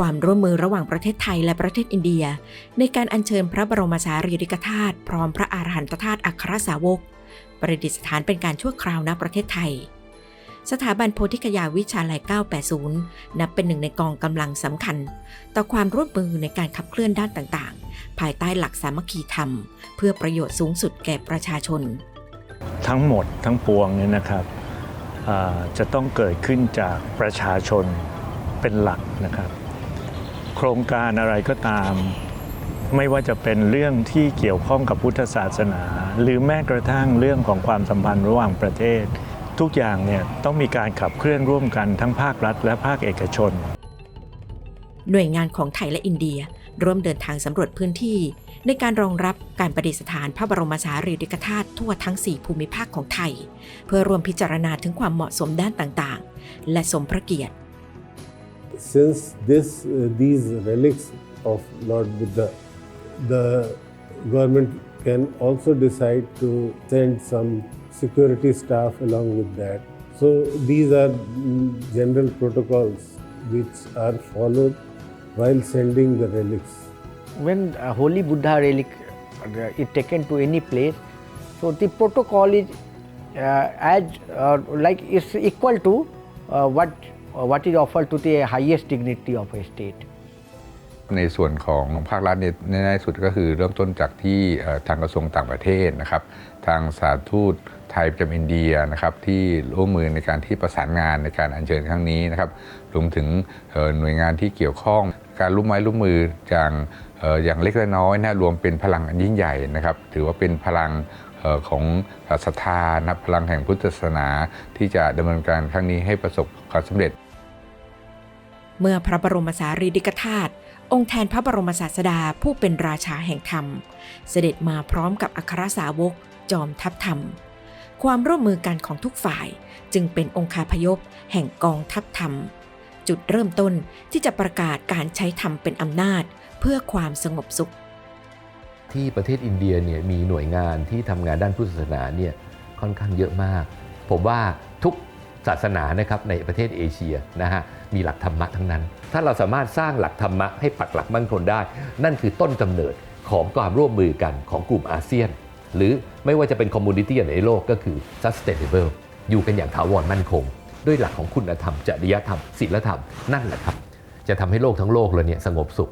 ความร่วมมือระหว่างประเทศไทยและประเทศอินเดีย ในการอัญเชิญพระบรมสารีริกธาตุพร้อมพระอาหารหันตธาตุอัครสาวก ประดิษฐานเป็นการชั่วคราวณประเทศไทย สถาบันโพธิคยาวิชาลัย 980 นับเป็นหนึ่งในกองกำลังสำคัญ ต่อความร่วมมือในการขับเคลื่อนด้านต่างๆ ภายใต้หลักสามัคคีธรรม เพื่อประโยชน์สูงสุดแก่ประชาชน ทั้งหมดทั้งปวงเนี่ยนะครับจะต้องเกิดขึ้นจากประชาชนเป็นหลักนะครับ โครงการอะไรก็ตาม ไม่ว่าจะเป็นเรื่องที่เกี่ยวข้องกับพุทธศาสนา หรือแม้กระทั่งเรื่องของความสัมพันธ์ระหว่างประเทศ ทุกอย่างเนี่ยต้องมีการขับเคลื่อนร่วมกันทั้งภาครัฐ และภาคเอกชน หน่วยงานของไทยและอินเดียร่วมเดินทางสำรวจพื้นที่ ในการรองรับการประดิษฐานพระบรมสารีริกธาตุทั่วทั้ง 4 ภูมิภาคของไทย เพื่อรวมพิจารณาถึงความเหมาะสมด้านต่างๆ และสมพระเกียรติ since this uh, these relics of Lord Buddha, the government can also decide to send some security staff along with that. So these are mm, general protocols which are followed while sending the relics. when a holy Buddha relic uh, is taken to any place, so the protocol is uh, as uh, like is equal to uh, what uh, what is offered to the highest dignity of a state. ในส่วนของภาครัฐเนี่ยในในสุดก็คือเริ่มต้นจากที่ทางกระทรวงต่างประเทศนะครับ ทางสาทูตไทยประจำอินเดียนะครับที่ร่วมมือในการที่ประสานงานในการอัญเชิญครั้งนี้นะครับรวมถึงหน่วยงานที่เกี่ยวข้อง การร่วมไม้ร่วมมืออย่างอย่างเล็กและน้อยนะรวมเป็นพลังอันยิ่งใหญ่นะครับ ถือว่าเป็นพลัง ของศรัทธานะพลังแห่งพุทธศาสนาที่จะดำเนินการครั้งนี้ให้ประสบความสำเร็จ เมื่อพระบรมสารีริกธาตุองค์แทนพระบรมศาสดาผู้เป็นราชาแห่งธรรม เสด็จมาพร้อมกับอัครสาวก จอมทัพธรรม ความร่วมมือกันของทุกฝ่ายจึงเป็นองคาพยพแห่งกองทัพธรรม จุดเริ่มต้นที่จะประกาศการใช้ธรรมเป็นอำนาจเพื่อความสงบสุข ที่ประเทศอินเดียเนี่ยมีหน่วยงานที่ทำงานด้านพุทธศาสนาเนี่ยค่อนข้างเยอะมาก ผมว่าทุกศาสนานะครับในประเทศเอเชียนะฮะมีหลักธรรมะทั้งนั้น ถ้าเราสามารถสร้างหลักธรรมะให้ปักหลักมั่นคงได้ นั่นคือต้นกำเนิดของความร่วมมือกันของกลุ่มอาเซียน หรือไม่ว่าจะเป็นคอมมูนิตี้ในโลกก็คือ sustainable อยู่กันอย่างถาวรมั่นคง ด้วยหลักของคุณธรรมจริยธรรมศีลธรรมนั่นแหละครับ จะทำให้โลกทั้งโลกเลยเนี่ยสงบสุข